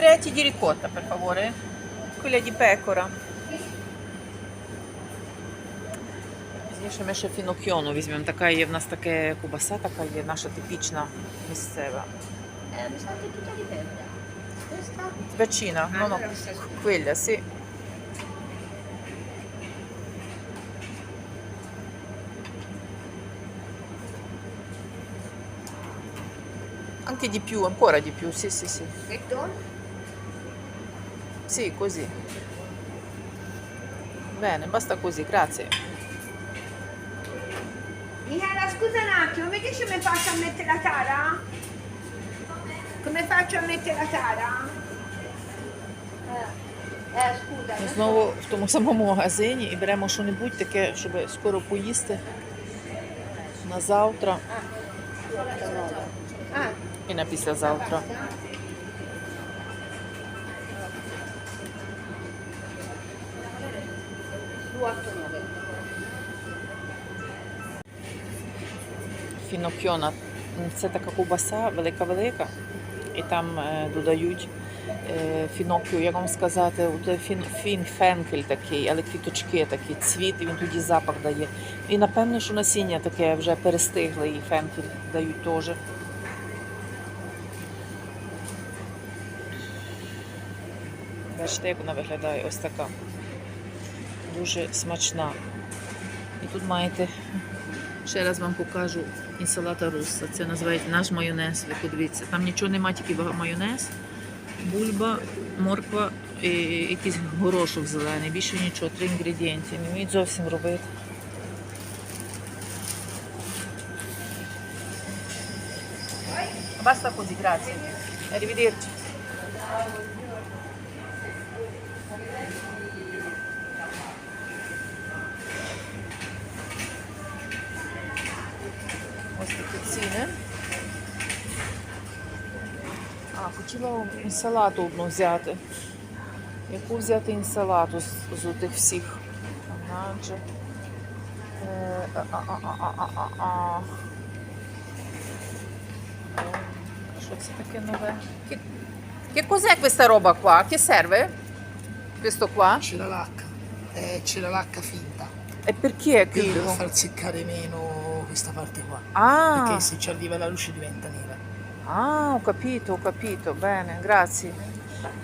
Треті di ricotta, per favore. Quella di pecora. Пізніше ми ще фінокьйону візьмемо. Така є в нас таке кубаса, така є наша типічна місцева. Eh, mi sa che tutta di pecora. Questa? Vicina, no, no, allora sta- quella, sì. Anche di più, ancora di più, sì, sì, sì. Sì, così. Bene, basta così, grazie. Michela, scusa un attimo, vedi se mi faccio a mettere la tara? Come faccio a mettere la tara? Eh, eh, scusa. Ми знову в тому самому магазині і беремо що-небудь таке, щоб скоро поїсти на завтра Ah, і на післязавтра. Фінокьона. Це така ковбаса велика-велика. І там е, додають е, фінокю, як вам сказати, от фін, фін, фенкель такий, але квіточки такі, цвіт, і він тоді запах дає. І напевно, що насіння таке вже перестигле, і фенкель дають теж. Бачите, як вона виглядає, ось така. Дуже смачна. І тут маєте Ще раз вам покажу інсалата руса. Це називають наш майонез. Ви подивіться. Там нічого немає, тільки майонез, бульба, морква і якийсь горошок зелений. Більше нічого, три інгредієнти. Не вміють зовсім робити. Basta così. Arrivederci. Ось такі ціни. А, хотіла інсалату одну взяти. Яку взяти інсалату з, з тих всіх? Ага. Е, а, а, а, а, а, а, а. Е, Що це таке нове? Che, cos'è questa roba qua? Che serve? Questo qua? C'è la lacca, eh, c'è la lacca finta, E perché per chiuso? far seccare meno questa parte qua, Ah, perché se ci arriva la luce diventa nera. Ah, ho capito, ho capito, bene, grazie.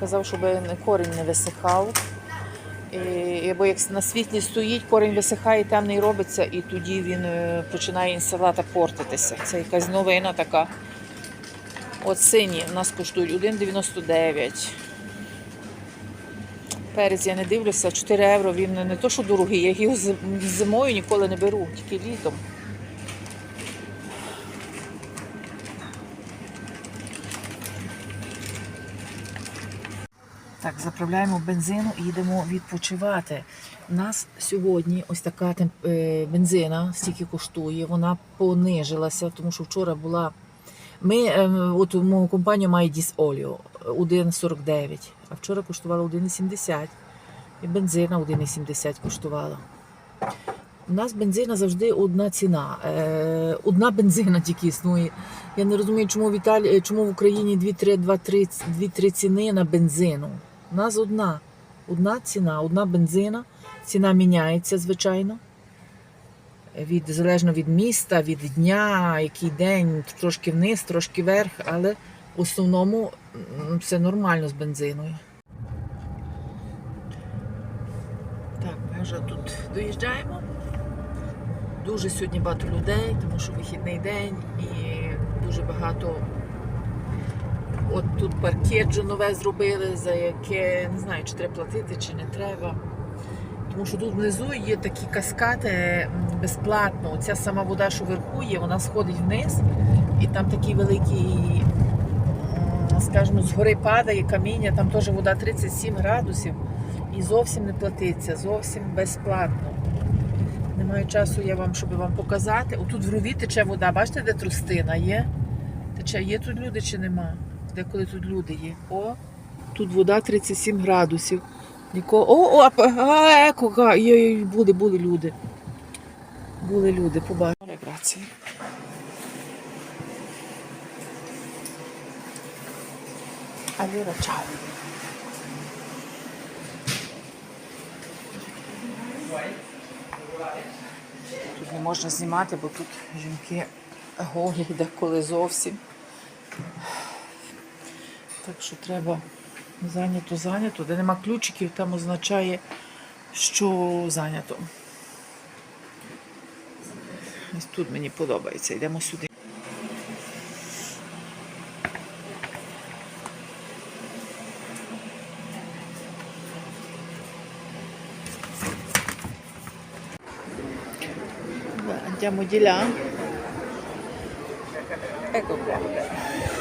Казав, щоб корінь не висихав. І, бо як на світлі стоїть, корінь висихає, темний робиться, і тоді він е, починає інсалата портитися. Це якась новина така. От сині у нас коштують 1,99. Перець я не дивлюся, 4 євро він не то, що дорогий, я його зимою ніколи не беру, тільки літом. Так, заправляємо бензину і їдемо відпочивати. У нас сьогодні ось така е, бензина стільки коштує. Вона понижилася, тому що вчора була. Ми, ем, от у мого компанію має дізоліо 1,49, а вчора коштувала 1,70. І бензина 1,70 коштувала. У нас бензина завжди одна ціна. Е, одна бензина тільки існує. Я не розумію, чому в Італії, чому в Україні 2-3 2-3 2-3 ціни на бензину. У нас одна. Одна ціна, одна бензина. Ціна міняється, звичайно. Від, залежно від міста, від дня, який день, трошки вниз, трошки вверх, але в основному все нормально з бензиною. Так, ми вже тут доїжджаємо. Дуже сьогодні багато людей, тому що вихідний день і дуже багато. От тут паркеджо нове зробили, за яке не знаю, чи треба платити, чи не треба. Тому що тут внизу є такі каскади безплатно. Оця сама вода, що вверху є, вона сходить вниз, і там такий великий, скажімо, згори падає каміння, там теж вода 37 градусів і зовсім не платиться, зовсім безплатно. Немає часу я вам, щоб вам показати. Отут в рові тече вода. Бачите, де трустина є? Тече, є тут люди чи нема? Деколи тут люди є. О, тут вода 37 градусів. Нікого. О, о, а, а, є, були, були люди. Були люди, побачили. Грації. Allora, ciao. Тут не можна знімати, бо тут жінки голі деколи зовсім. Так що треба зайнято, зайнято. Де нема ключиків, там означає, що зайнято. Ось тут мені подобається. Йдемо сюди. Andiamo di là. Ecco qua.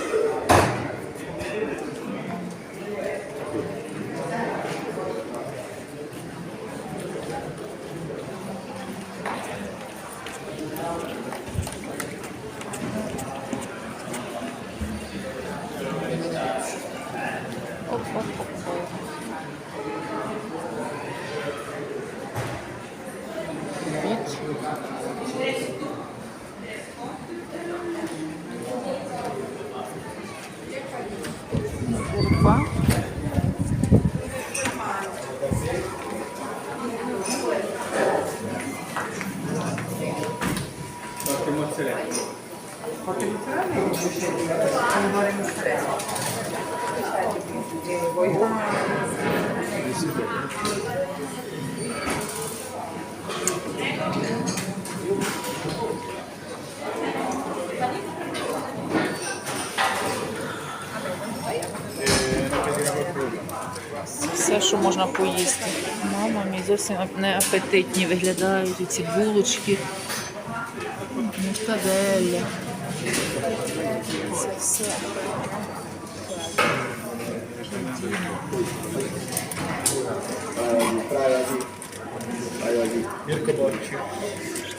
Opa. Що можна поїсти. Мама мій зовсім не апетитні виглядають ці булочки. Мустаделля. Це все.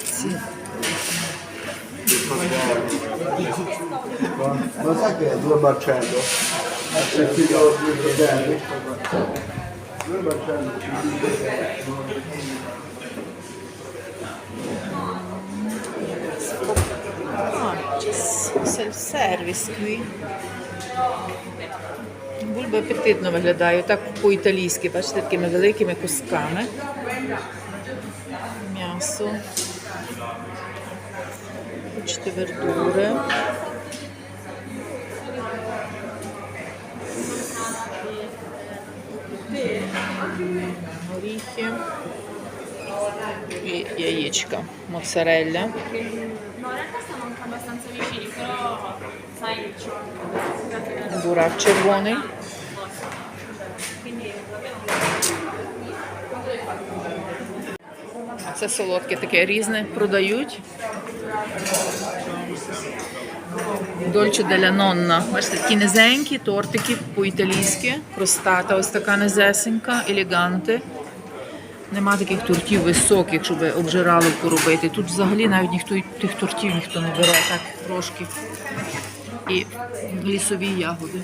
Ці Ma sai che è? C'è qui. Бульба апетитно виглядає, так по-італійськи, бачите, такими великими кусками. М'ясо. Бачите, вердури. Горіхи. І яєчка. Моцарелля. Бурак червоний. Це солодке таке різне продають. Дольче деля нонна. Бачите, такі низенькі тортики по-італійськи, простата, ось така низесенька, еліганти. Нема таких тортів високих, щоб обжирали поробити. Тут взагалі навіть ніхто тих тортів ніхто не бере, так трошки. І лісові ягоди.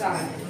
Bello.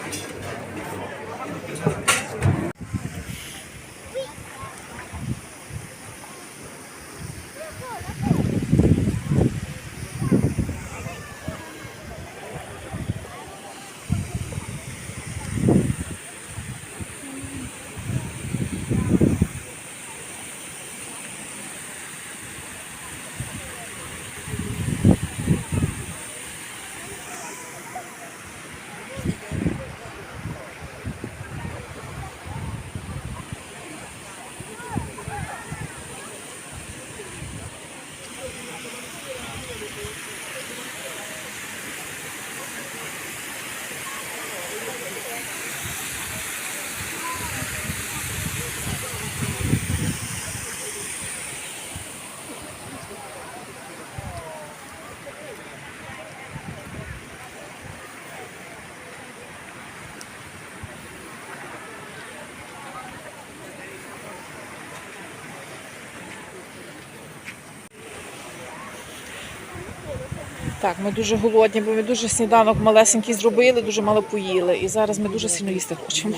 Так, ми дуже голодні, бо ми дуже сніданок малесенький зробили, дуже мало поїли. І зараз ми дуже сильно їсти хочемо.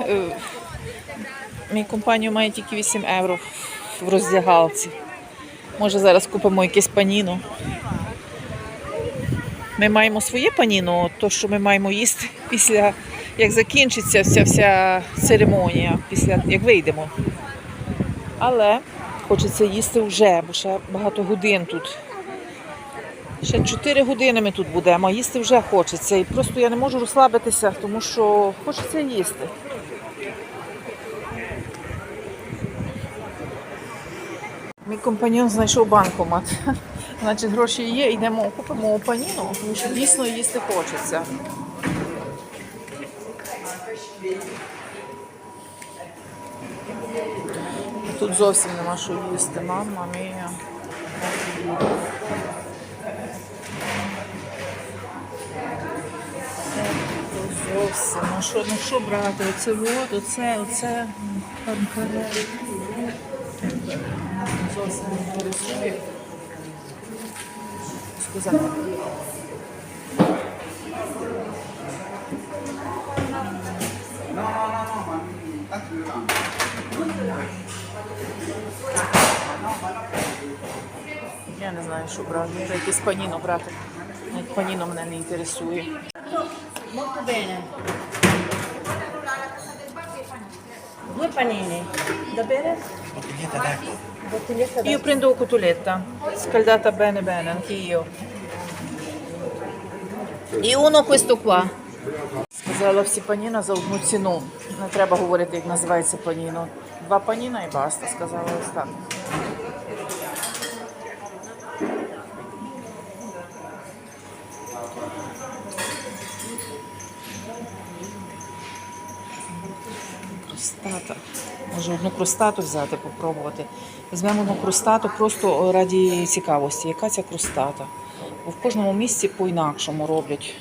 Е, Мій компанію має тільки 8 євро в роздягалці. Може зараз купимо якесь паніно. Ми маємо своє паніно, то що ми маємо їсти після як закінчиться вся вся церемонія, після як вийдемо. Але хочеться їсти вже, бо ще багато годин тут. Ще 4 години ми тут будемо, їсти вже хочеться. І просто я не можу розслабитися, тому що хочеться їсти. Мій компаньон знайшов банкомат. Значить, гроші є, йдемо купимо паніну, тому що дійсно їсти хочеться. Тут зовсім нема що їсти, мама мія. Зовсім. Ну що, ну що брати? Оце вот, оце, оце. Панкаре. Зовсім не інтересує. Сказати. Я не знаю, що брати. Може якесь паніно брати. Навіть паніно мене не інтересує. Molto bene. Due panini. Da bere? Bottiglietta d'acqua. Bottiglietta d'acqua. Io prendo cotoletta, scaldata bene bene, anch'io. І uno questo qua. Сказала всі паніна за одну ціну. Не треба говорити, як називається паніно. Два паніна і баста, сказала ось так. Кростата. Може одну кростату взяти, попробувати. Візьмемо одну кростату просто раді цікавості. Яка ця кростата? Бо в кожному місці по-інакшому роблять.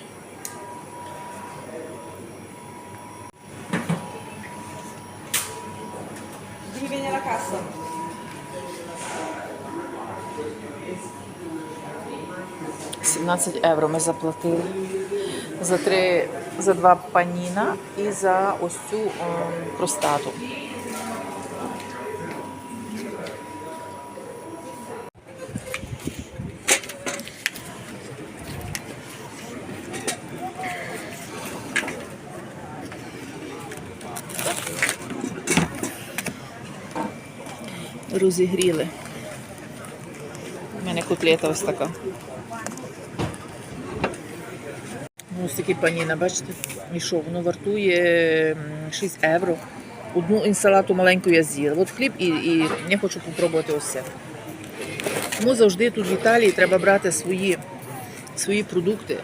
17 євро ми заплатили за три, за два паніна і за ось цю ем, кростату. Розігріли. У мене котлета ось така. Ну, ось такі паніна, бачите? І воно вартує 6 євро. Одну інсалату маленьку я з'їла. От хліб і, і я хочу спробувати ось це. Тому завжди тут в Італії треба брати свої, свої продукти.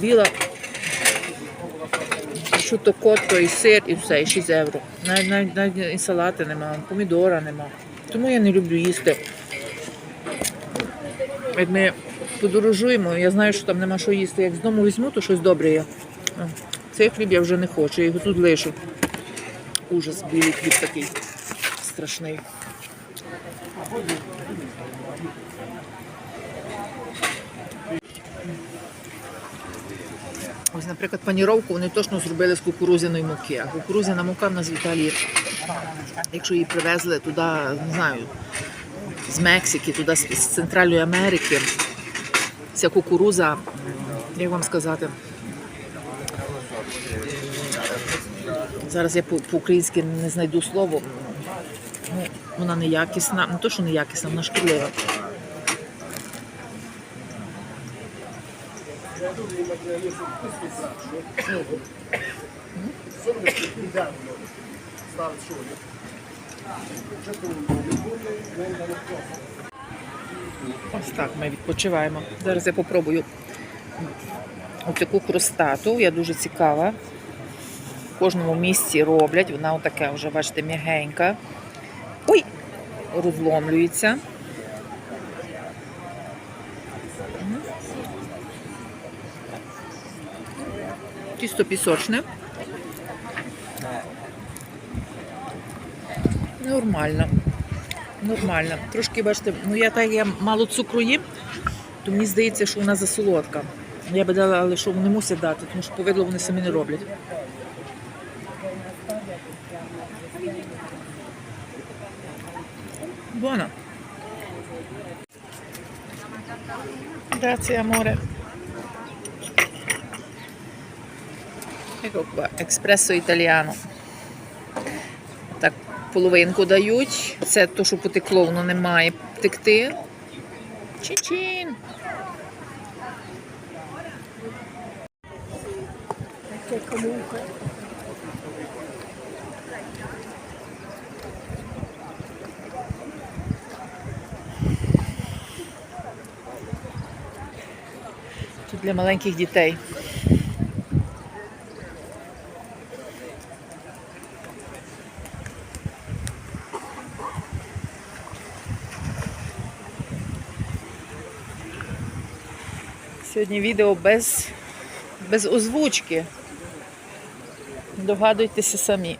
Біла, що то котко і сир, і все, і 6 євро. Навіть, навіть, навіть і салати нема, помідора нема. Тому я не люблю їсти. Як ми подорожуємо, я знаю, що там нема що їсти. Як з дому візьму, то щось добре є. Цей хліб я вже не хочу, я його тут лишу. Ужас, білий хліб такий страшний. Ось, наприклад, паніровку вони точно зробили з кукурудзяної муки. А кукурудзяна мука в нас в Італії, якщо її привезли туди, не знаю, з Мексики, туди з Центральної Америки, ця кукуруза, як вам сказати, зараз я по- по-українськи не знайду слово. Ну, вона неякісна, не то, що неякісна, вона шкідлива. Ось так ми відпочиваємо. Зараз я попробую таку кростату. Я дуже цікава. В кожному місці роблять. Вона отака вже, бачите, м'ягенька. Ой, розломлюється. Тісто пісочне. Нормально. Нормально. Трошки, бачите, ну я так я мало цукру їм, то мені здається, що вона засолодка. Я би дала, але що вони мусять дати, тому що повидло вони самі не роблять. Buona. Grazie amore. Ecco qua, експресо італіано. Половинку дають. Це то, що потекло, воно не має текти. Чин-чин. Тут для маленьких дітей. Сьогодні відео без, без озвучки. Догадуйтеся самі.